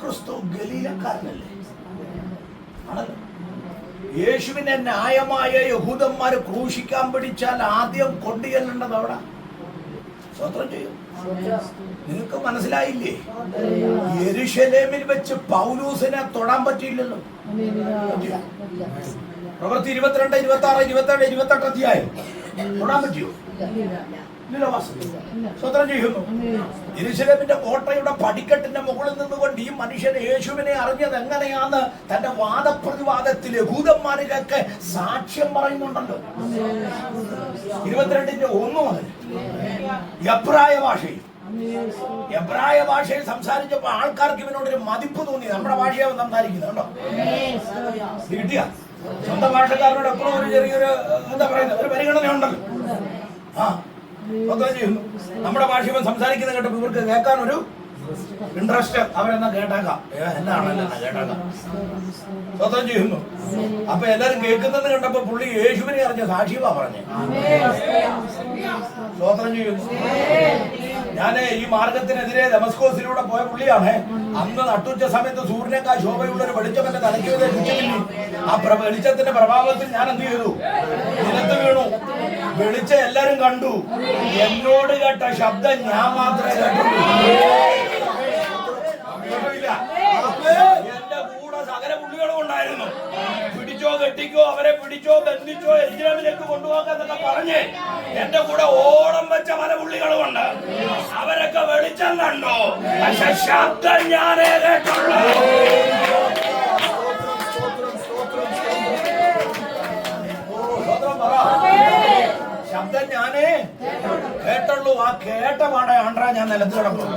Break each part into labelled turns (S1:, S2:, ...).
S1: ക്രിസ്തു ഗലീലക്കാരനല്ലേ? യേശുവിനെ ന്യായമായ യഹൂദന്മാർ ക്രൂശിക്കാൻ പിടിച്ചാൽ ആദ്യം കൊണ്ടുചെല്ലേണ്ടത് അവിടെ? സ്വത്രം ചെയ്യും. നിങ്ങൾക്ക് മനസ്സിലായില്ലേ? യരുഷലേമിൽ വെച്ച് പൗലൂസിനെ തൊടാൻ പറ്റിയില്ലല്ലോ. പ്രവൃത്തി ഇരുപത്തിരണ്ട് ഇരുപത്തി ആറ് ഇരുപത്തി ഏഴ് ഇരുപത്തെട്ട് അധ്യായം. തൊടാൻ പറ്റിയോ? യെരുശലേമിന്റെ കോട്ടയുടെ പടിക്കെട്ടിന്റെ മുകളിൽ നിന്നുകൊണ്ട് ഈ മനുഷ്യൻ യേശുവിനെ അറിഞ്ഞത് എങ്ങനെയാന്ന് തന്റെ വാദപ്രതിവാദത്തിൽ ഭൂതന്മാരിലൊക്കെ സാക്ഷ്യം പറയുന്നുണ്ടല്ലോ. ഇരുപത്തിരണ്ടിന്റെ ഒന്ന് മുതൽ എബ്രായ ഭാഷയിൽ. എബ്രായ ഭാഷയിൽ സംസാരിച്ചപ്പോ ആൾക്കാർക്ക് ഇവനോട് ഒരു മതിപ്പ് തോന്നി. നമ്മുടെ ഭാഷയാവും സംസാരിക്കുന്നത് കേട്ടോ. കിട്ടിയ? സ്വന്തം ഭാഷക്കാരനോട് എപ്പോഴും ഒരു ചെറിയൊരു എന്താ പറയുന്നത്? ഒരു പരിഗണന ഉണ്ടല്ലോ ആ നമ്മുടെ ഭാഷ ഇവൻ സംസാരിക്കുന്നത് കേട്ടപ്പോ ഇവർക്ക് കേൾക്കാൻ ഒരു ഇൻട്രസ്റ്റ് അവരെന്നാ കേട്ടാക്കാം. ചെയ്യുന്നു അപ്പൊ എല്ലാരും കേൾക്കുന്നെന്ന് കണ്ടപ്പോ പുള്ളി യേശുവിനെ അറിഞ്ഞ സാക്ഷിവാ പറഞ്ഞു. സ്വതന്ത്രം ചെയ്യുന്നു ഞാൻ ഈ മാർഗത്തിനെതിരെ ഡെമസ്കോസിലൂടെ പോയ പുള്ളിയാണ്. അന്ന് നട്ടുച്ച സമയത്ത് സൂര്യനേക്കാൾ ശോഭയുള്ള ഒരു വെളിച്ചം എന്റെ തലയ്ക്ക് ആ വെളിച്ചത്തിന്റെ പ്രഭാവത്തിൽ ഞാൻ എന്ത് ചെയ്തു? നിലത്ത് വെളിച്ചം എല്ലാരും കണ്ടു. എന്നോട് കേട്ട ശബ്ദം ഞാൻ മാത്രമേ കേട്ടുള്ളൂ. എന്റെ കൂടെ സകല പുള്ളികളും ഉണ്ടായിരുന്നു. പിടിച്ചോ കെട്ടിക്കോ അവരെ പിടിച്ചോ ബന്ധിച്ചോ എരിജിനാമിലേക്ക് കൊണ്ടുപോകാന്നൊക്കെ പറഞ്ഞ് എന്റെ കൂടെ ഓണം വെച്ച പല പുള്ളികളും ഉണ്ട് അവരൊക്കെ വെളിച്ചം കണ്ടു. പക്ഷെ ശബ്ദം ഞാനേ കേട്ടുള്ളൂ ഓ, സ്വതന്ത്രം പറ. ശബ്ദം ഞാനേ കേട്ടുള്ളൂ. ആ കേട്ട പാടെ ആണ്ടാ ഞാൻ നിലത്ത് കിടക്കും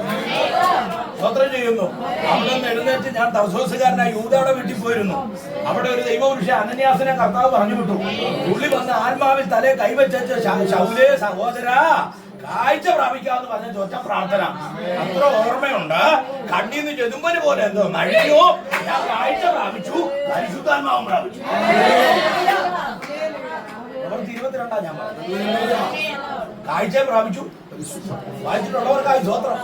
S1: സ്വത്രം ചെയ്യുന്നു. അവിടെ നിന്ന് എഴുന്നേറ്റ് ഞാൻ തർസോസുകാരനായ യൂതയുടെ വീട്ടിൽ പോയിരുന്നു. അവിടെ ഒരു ദൈവപുരുഷ അനന്യാസിനെ കർത്താവ് പറഞ്ഞു വിട്ടു. പുള്ളി വന്ന് ആത്മാവിൽ തലേ കൈവച്ചു ശൗലേ സഹോദരാ കാഴ്ച പ്രാപിക്കാന്ന് പറഞ്ഞ ചോദിച്ച പ്രാർത്ഥന. അത്ര ഓർമ്മയുണ്ട്. കണ്ണീന്ന് ചെതുമ്പന് പോലെ എന്തോ നഴിഞ്ഞു ഞാൻ കാഴ്ച പ്രാപിച്ചു. പരിശുദ്ധാത്മാവും പ്രാപിച്ചു. ഇരുപത്തിരണ്ടാ ഞാൻ. കാഴ്ച പ്രാപിച്ചു. വായിച്ചിട്ടുള്ളവർക്കായി സ്വത്രം.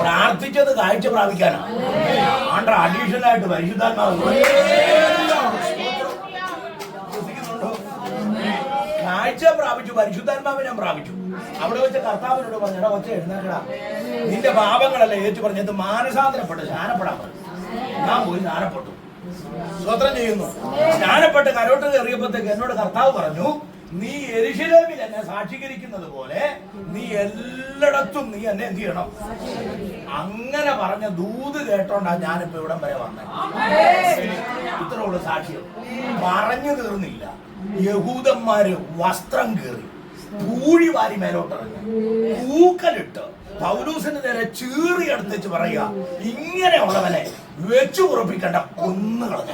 S1: പ്രാർത്ഥിച്ചത് കാഴ്ച പ്രാപിക്കാനാണ് അഡീഷണൽ ആയിട്ട് പരിശുദ്ധാത്മാവ്? കാഴ്ച പ്രാപിച്ചു പരിശുദ്ധാത്മാവിനെ പ്രാപിച്ചു. അവിടെ വെച്ച് കർത്താവിനോട് പറഞ്ഞാ ഒച്ച എഴുന്നേക്കടാ നിന്റെ പാപങ്ങളല്ലേ ഏറ്റു പറഞ്ഞത് മാനസാന്തരപ്പെട്ട് സ്നാനപ്പെടാൻ പറഞ്ഞു. ഞാൻ പോയി സ്നാനപ്പെട്ടു. സ്വത്രം ചെയ്യുന്നു. സ്നാനപ്പെട്ട് കരോട്ട് കയറിയപ്പോഴത്തേക്ക് എന്നോട് കർത്താവ് പറഞ്ഞു നീ എരിശിലേമിൽ എന്നെ സാക്ഷീകരിക്കുന്നത് പോലെ നീ എല്ലായിടത്തും നീ എന്നെ എന്ത് ചെയ്യണം? അങ്ങനെ പറഞ്ഞ ദൂത് കേട്ടോണ്ടാ ഞാനിപ്പോ ഇവിടം വരെ വന്നത് ഇത്ര ഉള്ളു സാക്ഷ്യം. പറഞ്ഞു തീർന്നില്ല. യഹൂദന്മാര് വസ്ത്രം കീറി പൂഴി വാരി മേലോട്ടിറങ്ങി. പൂക്കലിട്ട് പൗലൂസിന് നേരെ ചീറി എടുത്തേച്ച് പറയുക ഇങ്ങനെയുള്ളവനെ വെച്ചു ഉറപ്പിക്കേണ്ട കൊന്നു കളഞ്ഞ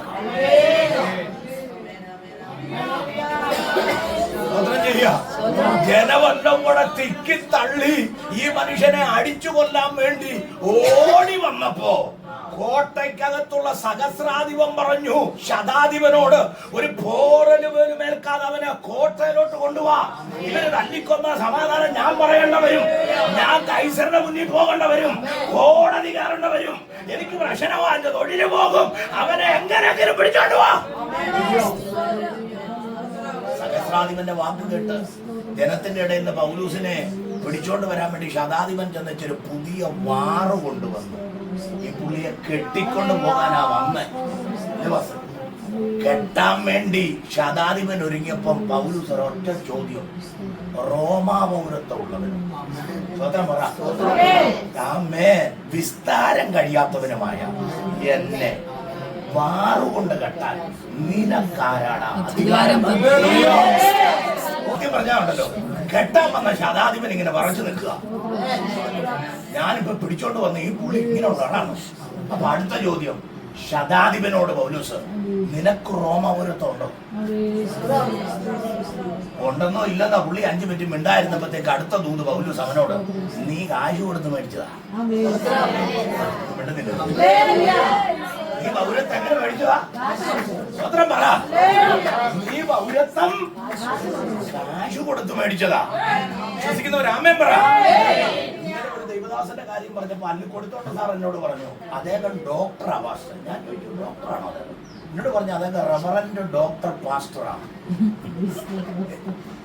S1: ജനവല്ലം കൂടെ തിക്കി തള്ളി ഈ മനുഷ്യനെ അടിച്ചു കൊല്ലാൻ വേണ്ടി ഓടി വന്നപ്പോ കോട്ടയ്ക്കകത്തുള്ള സഹസ്രാധിപൻ പറഞ്ഞു ശതാധിപനോട് ഒരു പോറൽ പോലും ഏൽക്കാതെ അവനെ കോട്ടയിലോട്ട് കൊണ്ടുപോവാ ഇവർ തല്ലിക്കൊന്ന സമാധാനം ഞാൻ പറയേണ്ട വരും. ഞാൻ കൈസറിന്റെ മുന്നിൽ പോകേണ്ട വരും. കോടതി കയറേണ്ട വരും. എനിക്ക് പ്രശ്നമാ എന്റെ തൊഴിൽ പോകും. അവനെ എങ്ങനെയെങ്കിലും പിടിച്ചോണ്ട് സഹസ്രാധിപന്റെ വാക്ക് കേട്ട് ജനത്തിന്റെ ഇടയിൽ നിന്ന് പൗലൂസിനെ പിടിച്ചോണ്ട് വരാൻ വേണ്ടി ശതാധിപൻ ചെന്നൊരു പുതിയ വാറ് കൊണ്ടുവന്നു. ഈ പുള്ളിയെ കെട്ടിക്കൊണ്ട് പോകാനാ വന്നേ. കെട്ടാൻ വേണ്ടി ശതാധിപൻ ഒരുങ്ങിയപ്പം പൗലൂസ് ഒരൊറ്റ ചോദ്യം. റോമാപൗരത്വമുള്ളവൻ സ്വതന്ത്രം പറ. വിസ്താരം കഴിയാത്തവനുമായ എന്നെ. വാറുകൊണ്ട് കെട്ടാൻ നിനക്കാരാണ് അധികാരം പറഞ്ഞാണ്ടല്ലോ കെട്ടാൻ വന്ന ശതാധിപൻ ഇങ്ങനെ വറച്ചു നിൽക്കുക. ഞാനിപ്പോ പിടിച്ചോണ്ട് വന്ന ഈ പുള്ളി ഇങ്ങനെ ആളാണ്. അപ്പൊ അടുത്ത ചോദ്യം. ശതാധിപനോട് പൗലൂസ് നിനക്ക് റോമപുരത്വം ഉണ്ടോ? ഉണ്ടെന്നോ ഇല്ലെന്നോ പുള്ളി അഞ്ചു മിനിറ്റ് മിണ്ടായിരുന്നപ്പോഴത്തേക്ക് അടുത്ത ദൂത് പൗലൂസ് അവനോട് നീ കാശ് കൊടുത്ത് മേടിച്ചതാ. മിണ്ടുന്നില്ല? നീ പൗരത്വം എങ്ങനെ മേടിച്ചതാ സ്വത്രം പറ. നീ പൗരത്വം കാശ് കൊടുത്ത് മേടിച്ചതാ. വിശ്വസിക്കുന്നവർ ആമേൻ പറ. ദൈവദാസന്റെ ഒരു കാര്യം പറഞ്ഞപ്പോ അന്ന് കൊടുത്തോണ്ട് സാർ എന്നോട് പറഞ്ഞു. അദ്ദേഹം ഡോക്ടറാ പാസ്റ്റർ. ഞാൻ ചോദിച്ചു ഡോക്ടറാണോ? അദ്ദേഹം എന്നോട് പറഞ്ഞു അദ്ദേഹം റെവറന്റ് ഡോക്ടർ പാസ്റ്ററാണ്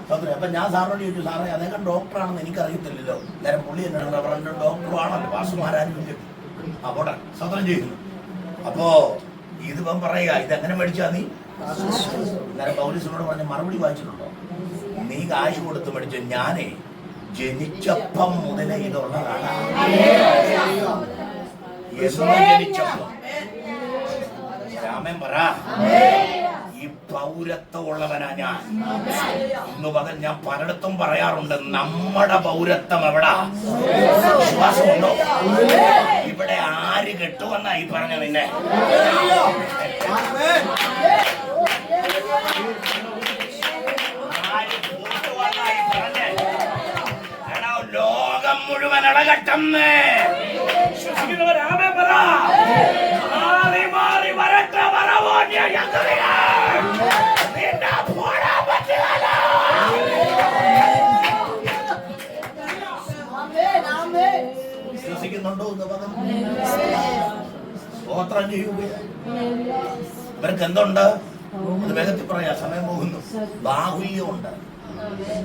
S1: സത്യം അപ്പൊ ഞാൻ സാറിനോട് ചോദിച്ചു സാറേ അദ്ദേഹം ഡോക്ടറാണെന്ന് എനിക്കറിയത്തില്ലല്ലോ. നേരം പുള്ളി എന്നോട് റെവറന്റ് ഡോക്ടറാണല്ലോ പാസ്റ്റർമാരും ആ പോട്ടെ സത്യം ചെയ്തു. അപ്പോ ഇതിപ്പം പറയുക ഇതെങ്ങനെ മേടിച്ചാ നീ? അങ്ങനെ പൗലീസിനോട് പറഞ്ഞ മറുപടി വായിച്ചിട്ടുണ്ടോ? നീ കാശ് കൊടുത്ത് മേടിച്ചു ഞാനേ ജനിച്ചപ്പം മുതലേ ഇതുള്ളതാണ്. എന്ന് ജനിച്ചപ്പം. രാമൻ പറ ഈ പൗരത്വമുള്ളവനാ ഞാൻ. പകൽ ഞാൻ പലയിടത്തും പറയാറുണ്ട് നമ്മുടെ പൗരത്വം എവിടാ? വിശ്വാസമുണ്ടോ? കെട്ടുവെന്നാ ഈ പറഞ്ഞ നിന്നെ. ലോകം മുഴുവൻ ഇളകട്ടെന്ന്. വിശ്വസിക്കുന്നവർ ആമേൻ പറ. മാറി മാറി വരട്ടെ വരവോ യന്ത്രികൾ. സ്തോത്രം ചെയ്യുക ഇവർക്ക് എന്തുണ്ട് അത് വേഗത്തിൽ പറയാ. സമയം പോകുന്നു. ബാഹുല്യമുണ്ട്.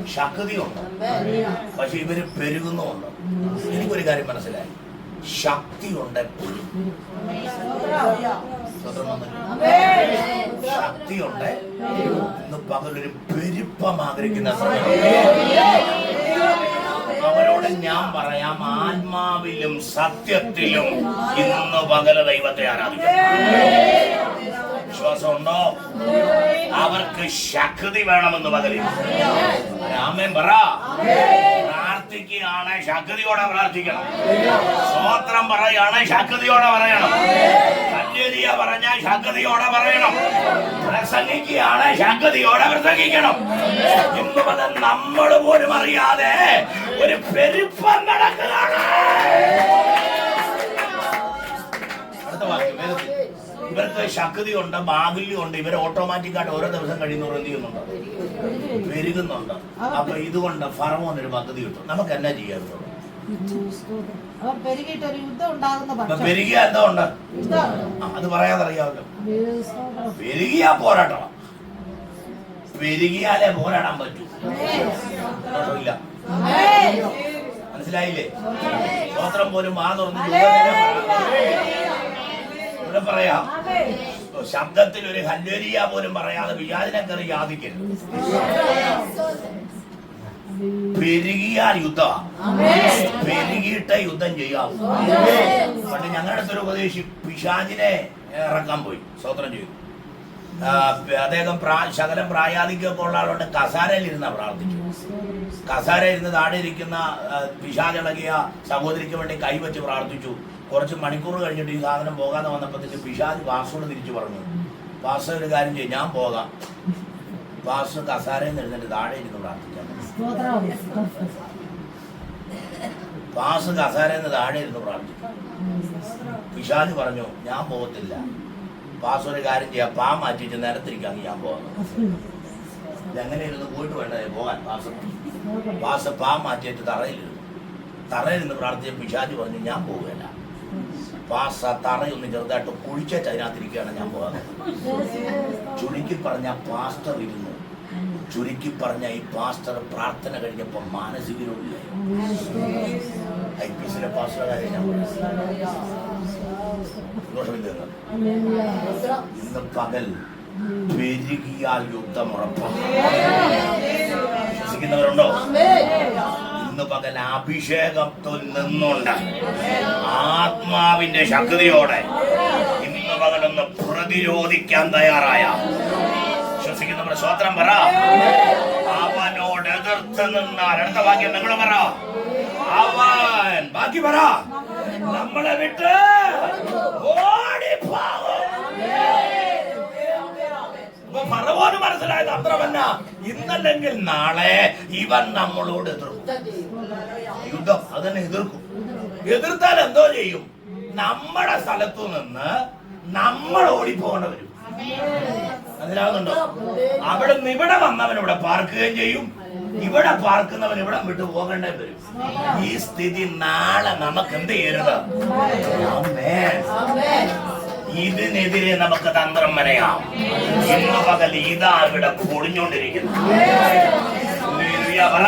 S1: ശക്തിയുണ്ട്. പക്ഷെ ഇവർ പെരുകുന്നുമുണ്ട്. എനിക്കൊരു കാര്യം മനസ്സിലായി. ശക്തിയുണ്ട് എപ്പോഴും. ശക്തിയുണ്ട്. ഇന്ന് പകലൊരു പെരുപ്പം ആഗ്രഹിക്കുന്ന സമയം. അവരോട് ഞാൻ പറയാം ആത്മാവിലും സത്യത്തിലും ഇന്ന് പകല ദൈവത്തെ ആരാധിക്കും വിശ്വാസമുണ്ടോ? അവർക്ക് ശക്തി വേണമെന്ന് പകലിൽ രാമൻ പറ. പ്രാർത്ഥിക്കുകയാണ് ശക്തിയോടെ പ്രാർത്ഥിക്കണം. സ്വോത്രം പറയാണ് ശക്തിയോടെ പറയണം. കല്ലേരിയ പറഞ്ഞ ശക്തിയോടെ പറയണം. പ്രസംഗിക്കുകയാണ് ശക്തിയോടെ പ്രസംഗിക്കണം. ഇന്ന് മുതൽ നമ്മൾ പോലും അറിയാതെ ഒരു പെരുപ്പം നടക്കുകയാണ്. അടുത്ത വാക്യം വേഗത്തിൽ. ഇവർക്ക് ശക്തിയുണ്ട് ബാഹുല്യമുണ്ട്. ഇവർ ഓട്ടോമാറ്റിക്കായിട്ട് ഓരോ ദിവസം കഴിയുന്നവർ എന്ത് ചെയ്യുന്നുണ്ട്? പെരുകുന്നുണ്ട്. അപ്പൊ ഇതുകൊണ്ട് ഫറമോന്നൊരു പദ്ധതി കിട്ടും. നമുക്ക് എന്നാ
S2: പക്ഷം.
S1: പെരുകിയ എന്തോ ഉണ്ട്? അത് പറയാതറിയാവല്ലോ പെരുകിയാ പോരാട്ടണം. പെരുകിയാലേ പോരാടാൻ പറ്റൂ. മനസ്സിലായില്ലേ? സ്തോത്രം പോലും മാ തുറന്ന് ഇവിടെ പറയാം. ശബ്ദത്തിൽ ഒരു ഹല്ലേരിയ പോലും പറയാതെ വിചാരിനെ കയറി യാതിക്കരുത് പെരുകിയാൽ യുദ്ധമാണ് പെരുകിയിട്ട് യുദ്ധം ചെയ്യാവൂ. പണ്ട് ഞങ്ങളുടെ അടുത്തൊരു ഉപദേശി പിശാചിനെ ഇറക്കാൻ പോയി. സ്വത്രം ചെയ്തു. അദ്ദേഹം പ്രാ- ശകലം പ്രായാധിക്യമൊക്കെ ഉള്ള ആളുകൊണ്ട് കസാരയിൽ ഇരുന്ന പ്രാർത്ഥിച്ചു. കസാര ഇരുന്ന് താഴെ ഇരിക്കുന്ന പിശാചിളകിയ സഹോദരിക്ക് വേണ്ടി കൈവച്ച് പ്രാർത്ഥിച്ചു. കുറച്ച് മണിക്കൂർ കഴിഞ്ഞിട്ട് ഈ സാധനം പോകാതെ വന്നപ്പോഴത്തേക്ക് പിശാജ് വാസോട് തിരിച്ചു പറഞ്ഞു. വാസ ഒരു കാര്യം ചെയ്യും ഞാൻ പോകാം. വാസു കസാരയിൽ നിന്ന് എഴുന്നേറ്റ് താഴെ ഇരുന്ന് പ്രാർത്ഥിക്കാം. വാസു കസാരയിൽ നിന്ന് താഴെ ഇരുന്ന് പ്രാർത്ഥിച്ചു. പിശാജ് പറഞ്ഞു ഞാൻ പോകത്തില്ല. വാസു ഒരു കാര്യം ചെയ്യാം പാ മാറ്റിയിട്ട് നിരത്തിരിക്കാൻ ഞാൻ പോകാം. ഇതെങ്ങനെ ഇരുന്ന് പോയിട്ട് വേണ്ടേ? പോകാൻ. വാസ. വാസ പാ മാറ്റിയിട്ട് തറയിലിരുന്നു. തറയിലിരുന്ന് പ്രാർത്ഥിച്ച പിശാജ് പറഞ്ഞു ഞാൻ പോവുകയല്ല. വാസ തറയൊന്ന് ചെറുതായിട്ട് കുഴിച്ചേച്ച് അതിനകത്തിരിക്കുകയാണ് ഞാൻ പോകാൻ ചുരുക്കി പറഞ്ഞ പാസ്റ്റർ ഇരുന്നു. ചുരുക്കി പറഞ്ഞ ഈ പാസ്റ്റർ പ്രാർത്ഥന കഴിഞ്ഞപ്പോ മാനസിക രോഗിയായി ഐ പി എസിലെ. ഇന്ന് പകൽ പെരുകിയാൽ യുദ്ധം ഉറപ്പാണ്. ഇന്ന് പകൽ അഭിഷേകത്തിൽ നിന്നുണ്ട്. ആത്മാവിന്റെ ശക്തിയോടെ ഇന്ന് പകലൊന്ന് പ്രതിരോധിക്കാൻ തയ്യാറായ. വിശ്വസിക്കുന്നവരുടെ സ്വത്രം പറ. അവനോട് എതിർത്ത് നിന്നാൽ അടുത്ത വാക്യം നിങ്ങൾ പറ. അവൻ ബാക്കി പറ. നമ്മളെ വിട്ട് ഓടിപ്പോകും. അപ്പൊ ഫറവോന് മനസ്സിലായത് അത്രമല്ല. ഇന്നല്ലെങ്കിൽ നാളെ ഇവൻ നമ്മളോട് എതിർക്കും. യുദ്ധം അതിനെ എതിർക്കും. എതിർത്താൽ എന്തോ ചെയ്യും? നമ്മുടെ സ്ഥലത്തു നിന്ന് നമ്മൾ ഓടിപ്പോകേണ്ട വരും. മനസ്സിലാകുന്നുണ്ടോ അവിടെ നിന്ന് ഇവിടെ വന്നവൻ ഇവിടെ പാർക്കുകയും ചെയ്യും. ഇവിടെ പാർക്കുന്നവൻ ഇവിടെ വിട്ടു പോകേണ്ടേ വരും. ഈ സ്ഥിതി നാളെ നമുക്ക് എന്ത് ചെയ്യരുത്. ഇതിനെതിരെ നമുക്ക് തന്ത്രം വരയാം. ഇന്ന് പകൽ ഇതാ ഇവിടെ പൊടിഞ്ഞോണ്ടിരിക്കുന്നു പറ